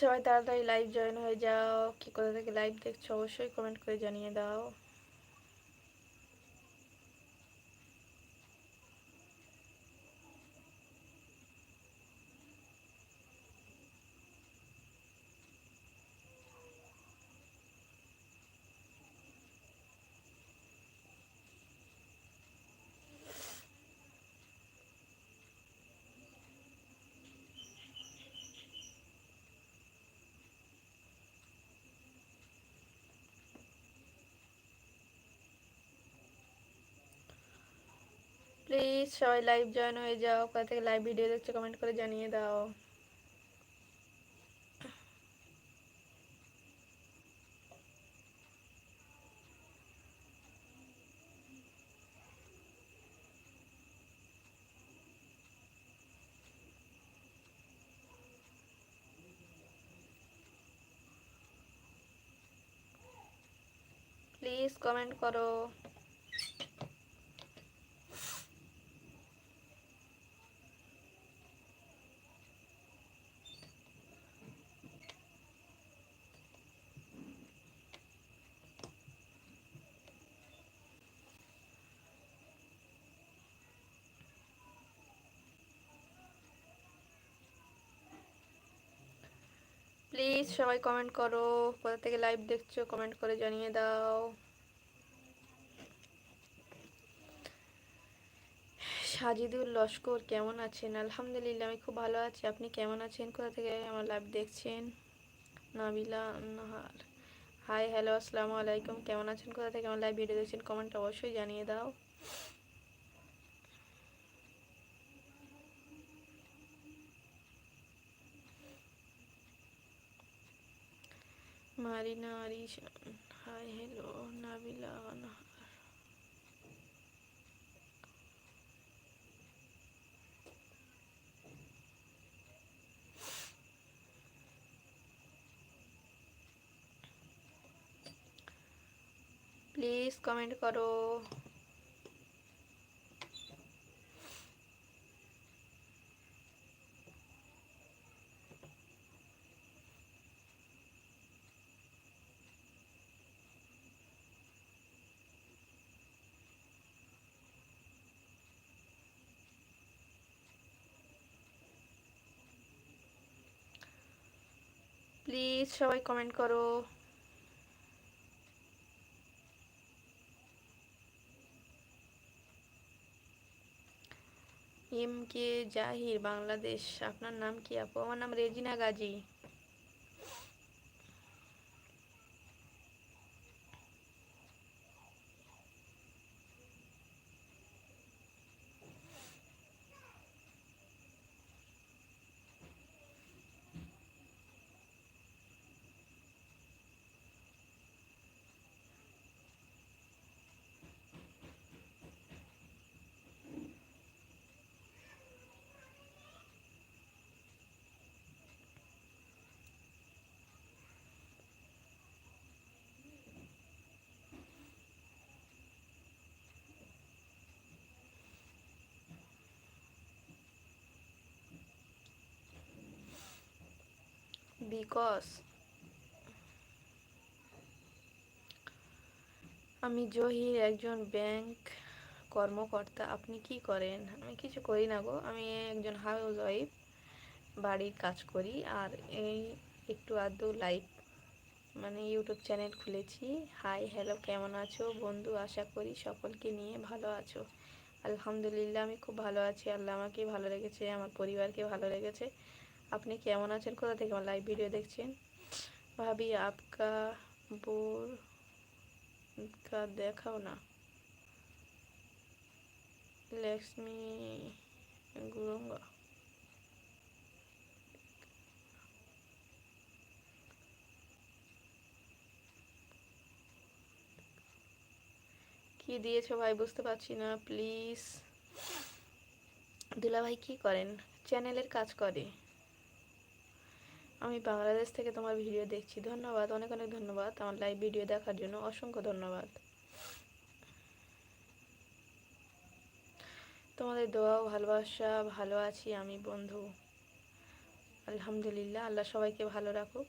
সবাই তাড়াতাড়ি live join হয়ে যাও, কি কোথা থেকে লাইভ দেখছ অবশ্যই কমেন্ট করে জানিয়ে দাও। প্লিজ সবাই লাইভ জয়েন হয়ে যাও। কোথা থেকে লাইভ ভিডিও দেখছ কমেন্ট করে জানিয়ে দাও। প্লিজ কমেন্ট করো। প্লিজ সবাই কমেন্ট করো। কোথা থেকে লাইভ দেখছ কমেন্ট করে জানিয়ে দাও। সাজিদুল লস্কর, কেমন আছেন? আলহামদুলিল্লাহ, আমি খুব ভালো আছি। আপনি কেমন আছেন? কোথা থেকে আমার লাইভ দেখছেন? নাবিলা নাহার হাই হ্যালো আসসালামু আলাইকুম। কেমন আছেন? কোথা থেকে আমার লাইভ ভিডিও দেখছেন? কমেন্ট অবশ্যই জানিয়ে দাও। Marina Arishan hi hello Nabila Nahar please comment করো প্লিজ সবাই কমেন্ট করো। এম কে জাহির বাংলাদেশ আপনার নাম কি আপু? আমার নাম রেজিনা গাজী। বিকজ আমি জহির একজন ব্যাংক কর্মকর্তা, আপনি কি করেন? আমি কিছু করি না গো, আমি একজন হাউস ওয়াইফ বাড়ির কাজ করি, আর এই একটু আধটু লাইভ মানে ইউটিউব চ্যানেল খুলেছি। হাই হ্যালো কেমন আছো? বন্ধু, আশা করি সকলকে নিয়ে ভালো আছো। আলহামদুলিল্লাহ, আমি খুব ভালো আছি। আল্লাহ আমাকে ভালো রেখেছে, আমার পরিবারকে ভালো রেখেছে। আপনি কেমন আছেন? কোথা থেকে আমার লাইভ ভিডিও দেখছেন? ভাবি, আপকা বোর কা দেখাও না। লক্ষ্মী গুরুঙ্গা কি দিয়েছ ভাই? বুঝতে পারছি না প্লিজ দুলা ভাই কি করেন? চ্যানেলের কাজ করে। আমি বাংলাদেশ থেকে তোমার ভিডিও দেখছি। ধন্যবাদ, অনেক অনেক ধন্যবাদ আমার লাইভ ভিডিও দেখার জন্য। অসংখ্য ধন্যবাদ। তোমাদের দোয়াও, ভালোবাসা, ভালো আছি আমি, বন্ধু। আলহামদুলিল্লাহ, আল্লাহ সবাইকে ভালো রাখুক।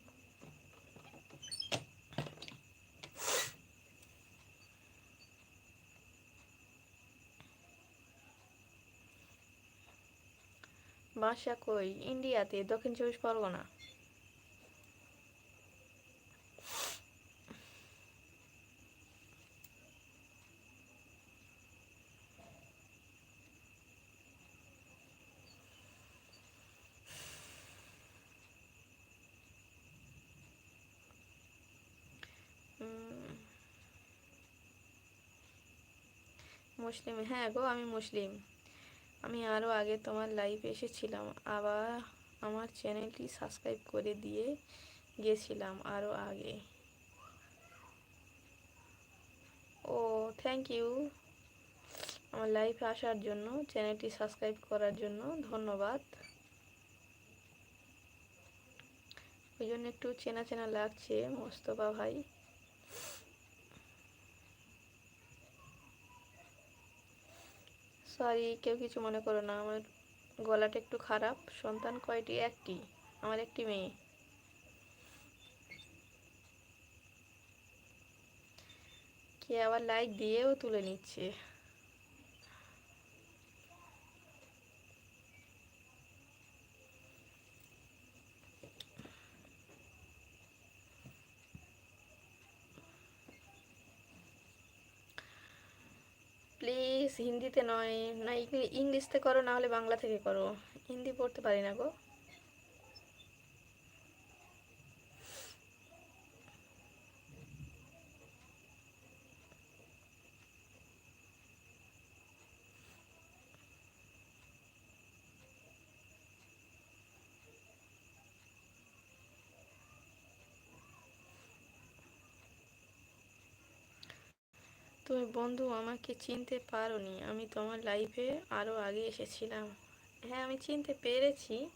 বাসা কই? ইন্ডিয়াতে, দক্ষিণ চব্বিশ পরগনা। মুসলিম হ্যাঁ গো, আমি মুসলিম। আমি আরও আগে তোমার লাইভে এসেছিলাম, আবার আমার চ্যানেলটি সাবস্ক্রাইব করে দিয়ে গেছিলাম আরও আগে। ও থ্যাংক ইউ আমার লাইফে আসার জন্য চ্যানেলটি সাবস্ক্রাইব করার জন্য ধন্যবাদ। ওই জন্য একটু চেনা চেনা লাগছে, মোস্তফা ভাই। সরি, কেউ কিছু মনে করো না। আমার গলাটা একটু খারাপ। সন্তান কয়টি? একটি। আমার একটি মেয়ে। কে আবার লাইক দিয়েও তুলে নিচ্ছে প্লিজ হিন্দিতে নয়, না ইংলিশতে করো, না হলে বাংলা থেকে করো। হিন্দি পড়তে পারি না গো। তুমি বন্ধু আমাকে চিনতে পারোনি। আমি তোমার লাইফে আরও আগে এসেছিলাম। হ্যাঁ আমি চিনতে পেরেছি।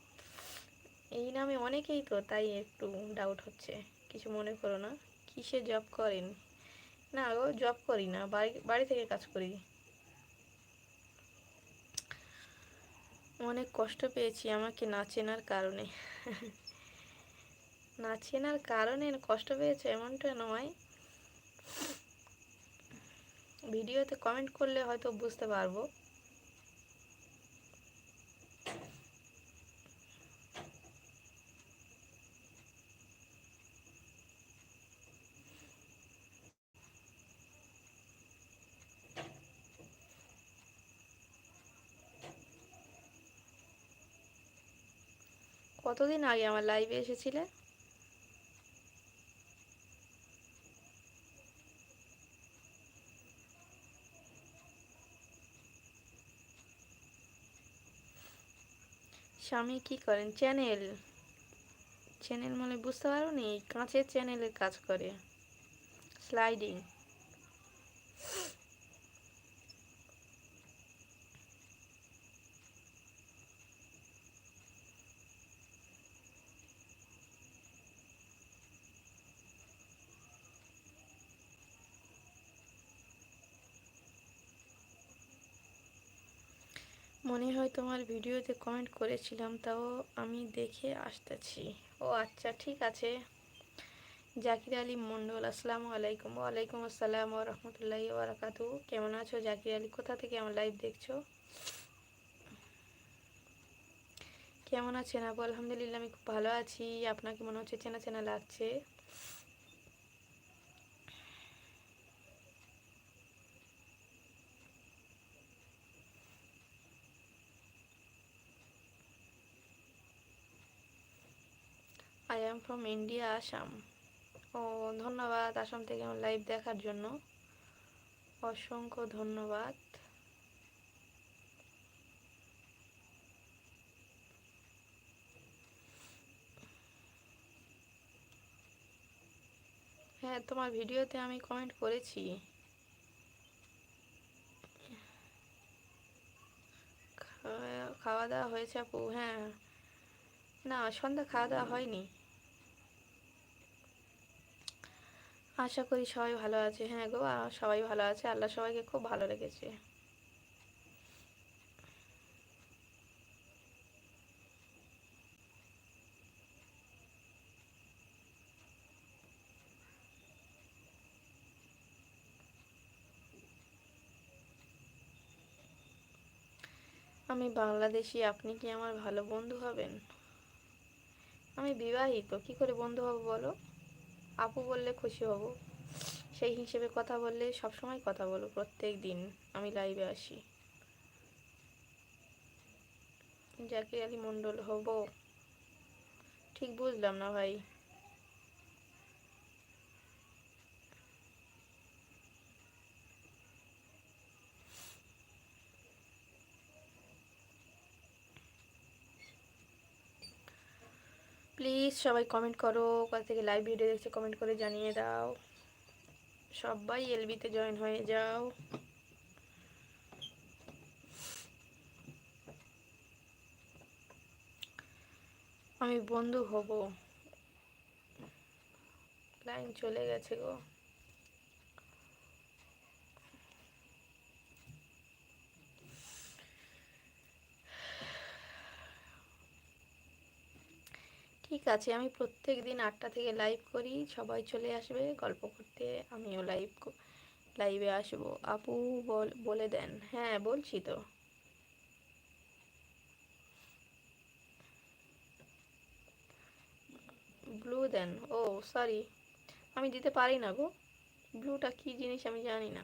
এই নামে অনেকেই তো তাই একটু ডাউট হচ্ছে। কিছু মনে করো না। কিসে জব করেন? না গো জব করি না। বাড়ি বাড়ি থেকে কাজ করি। অনেক কষ্ট পেয়েছি আমাকে না চেনার কারণে। না চেনার কারণে কষ্ট পেয়েছে এমনটা নয়। ভিডিওতে কমেন্ট করলে হয়তো বুঝতে পারব। কতদিন আগে আমার লাইভে এসেছিলে? স্বামী কি করেন? চ্যানেল। চ্যানেল মানে বুঝতে পারো নি কাঁচের চ্যানেলের কাজ করে। স্লাইডিং মনে হয় তোমার ভিডিওতে কমেন্ট করেছিলাম, তাও আমি দেখে আসতেছি। ও আচ্ছা ঠিক আছে। জাকির আলী মন্ডল আসসালামু আলাইকুম। ওয়ালাইকুম আসসালাম রহমতুল্লাহি ওবরাকাতু। কেমন আছো জাকির আলী? কোথা থেকে আমার লাইভ দেখছ? কেমন আছেন আপু আলহামদুলিল্লাহ, আমি খুব ভালো আছি। আপনাকে মনে হচ্ছে চেনা চেনা লাগছে। এম ফ্রম ইন্ডিয়া আসাম ও, ধন্যবাদ আসাম থেকে আমার লাইভ দেখার জন্য। অসংখ্য ধন্যবাদ। হ্যাঁ তোমার ভিডিওতে আমি কমেন্ট করেছি। খাওয়া দাওয়া হয়েছে আপু হ্যাঁ। না, সন্ধ্যা খাওয়া দাওয়া হয়নি। আশা করি সবাই ভালো আছে। হ্যাঁ গো সবাই ভালো আছে। আল্লাহ সবাইকে খুব ভালো রেখেছে। আমি বাংলাদেশি, আপনি কি আমার ভালো বন্ধু হবেন? আমি বিবাহিত, কি করে বন্ধু হব বলো? আপু বললে খুশি হব। সেই হিসেবে কথা বললে সবসময় কথা বলো, প্রত্যেক দিন। আমি লাইভে আসি। জাকির আলী মণ্ডল হব। ঠিক বুঝলাম না ভাই। প্লিজ সবাই কমেন্ট করো। কোথা থেকে লাইভ ভিডিও দেখছ কমেন্ট করে জানিয়ে দাও। সবাই এলবিতে জয়েন হয়ে যাও। আমি বন্ধু হব। লাইন চলে গেছে গো। ঠিক আছে, আমি প্রত্যেক দিন আটটা থেকে লাইভ করি, সবাই চলে আসবে, গল্প করতে আমিও লাইভ লাইভে আসব। আপু বল দেন। হ্যাঁ বলছি তো। ব্লু দেন। ও সরি আমি দিতে পারি না গো। ব্লুটা কি জিনিস আমি জানি না।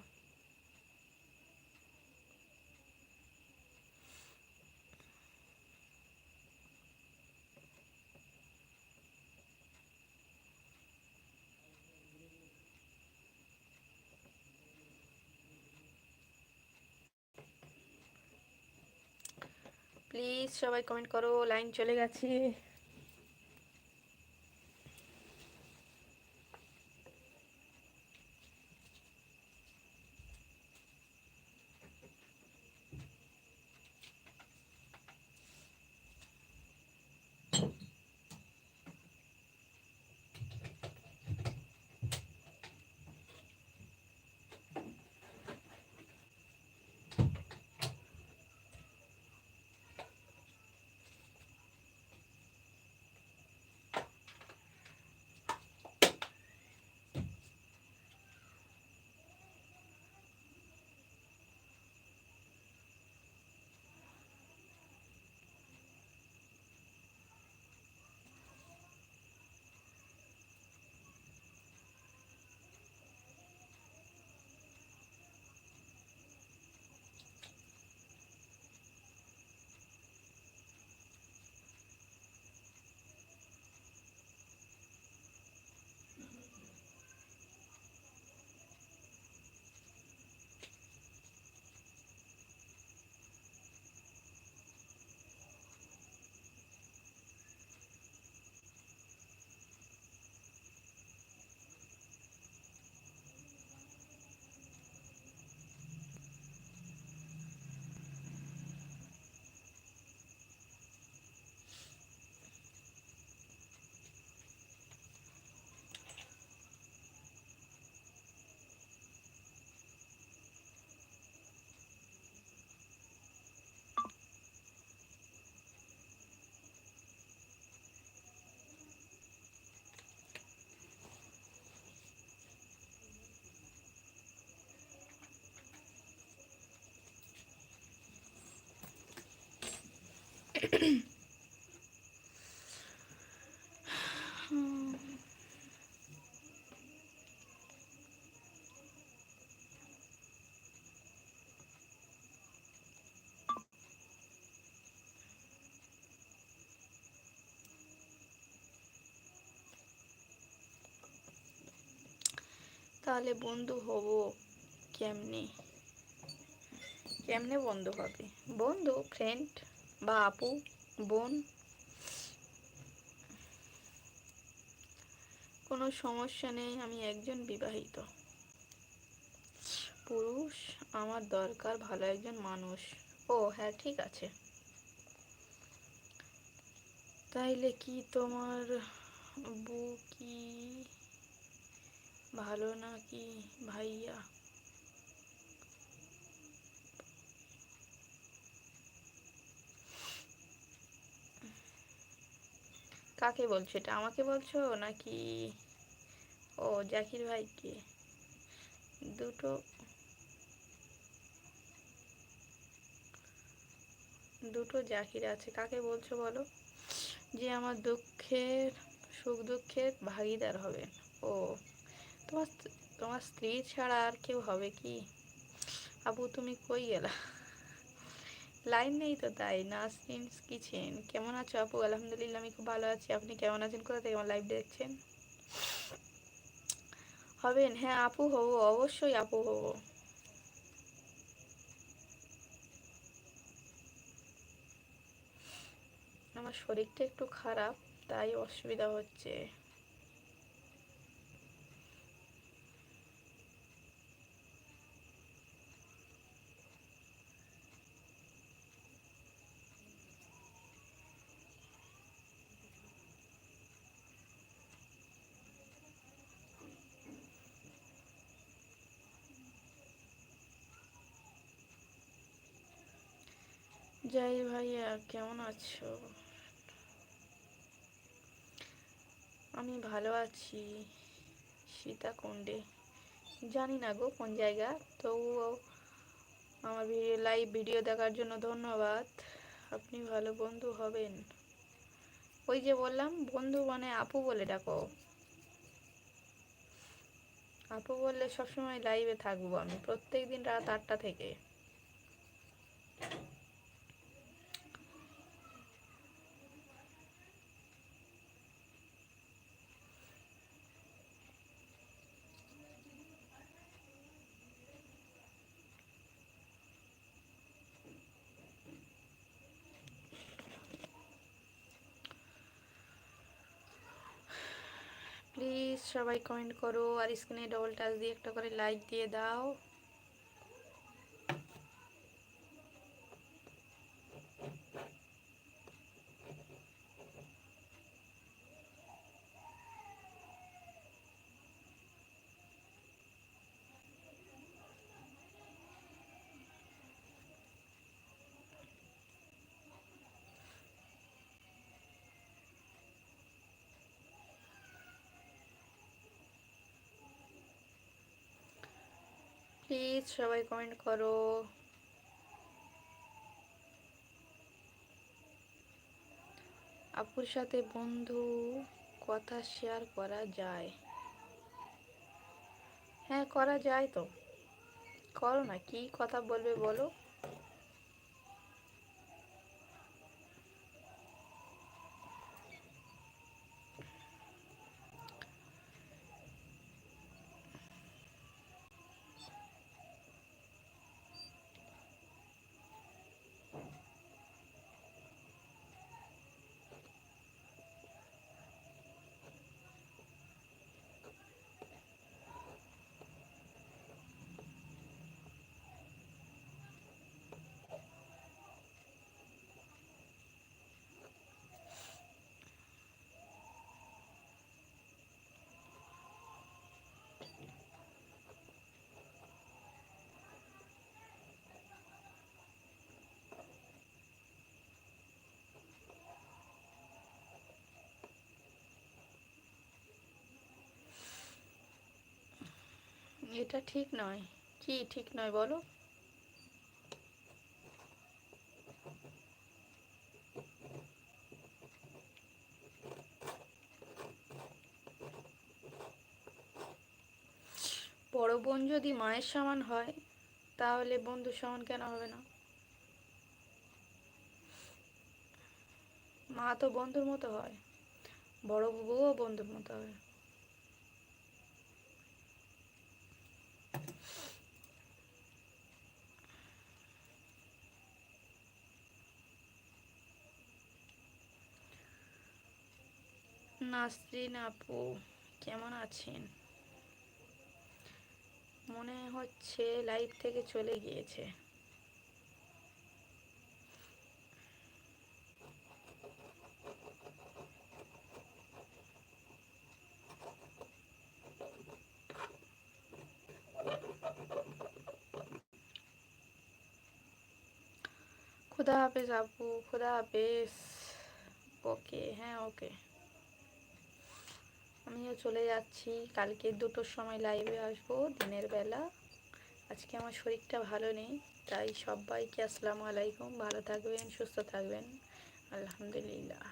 প্লিজ সবাই কমেন্ট করো লাইন চলে গেছে। তাহলে বন্ধু হব কেমনে? কেমনে বন্ধু হবে? বন্ধু ফ্রেন্ড বা আপু, বোন। কোনো সমস্যা নেই, আমি একজন বিবাহিত। পুরুষ, আমার দরকার ভালো একজন মানুষ। ও হ্যাঁ ঠিক আছে। তাইলে কি তোমার বউ কি? ভালো নাকি ভাইয়া? কাকে বলছো? এটা আমাকে বলছো নাকি ও জাকির ভাইকে? দুটো দুটো জাকির আছে। কাকে বলছো বলো? যে আমার দুঃখের, সুখ দুঃখের ভাগিদার হবে। ও, তোমার তোমার স্ত্রী ছাড়া আর কেউ হবে কি? আবু, তুমি কই গেলা? লাইন নেই তো তাই। নাসরিন কিচেন, কেমন আছো আপু? আলহামদুলিল্লাহ, আমি খুব ভালো আছি। আপনি কেমন আছেন? কোথা থেকে আমার লাইভ দেখছেন? হবেন? হ্যাঁ আপু হব, অবশ্যই আপু হব। আমার শরীরটা একটু খারাপ, তাই অসুবিধা হচ্ছে। যাই ভাইয়া, কেমন আছো? আমি ভালো আছি, সীতাকুণ্ডে। জানি না গো কোন জায়গা, তবুও আমার ভিডিও লাইভ ভিডিও দেখার জন্য ধন্যবাদ। আপনি ভালো বন্ধু হবেন। ওই যে বললাম, বন্ধু মানে আপু বলে ডাকো। আপু বললে সবসময় লাইভে থাকব আমি প্রত্যেক দিন রাত আটটা থেকে প্লিজ সবাই কমেন্ট করো আর স্ক্রিনে ডবল টাচ দিয়ে একটা করে লাইক দিয়ে দাও। প্লিজ সবাই কমেন্ট করো। আপুর সাথে বন্ধু, কথা শেয়ার করা যায়। হ্যাঁ করা যায় তো। করো না, কি কথা বলবে বলো? এটা ঠিক নয়। কি ঠিক নয় বলো? বড় বোন যদি মায়ের সমান হয়, তাহলে বন্ধু সমান কেন হবে না? মা তো বন্ধুর মতো হয়, বড় বউও বন্ধুর মতো হয়। নাসরিন আপু, কেমন আছেন? মনে হচ্ছে লাইভ থেকে চলে গিয়েছে। খুদা হাফেজ আপু, খুদা হাফেজ। ওকে হ্যাঁ ওকে আমিও চলে যাচ্ছি। কালকে দুটোর সময় লাইভে আসব দিনের বেলা। আজকে আমার শরীরটা ভালো নেই, তাই সবাইকে আসসালামু আলাইকুম। ভালো থাকবেন, সুস্থ থাকবেন। আলহামদুলিল্লাহ।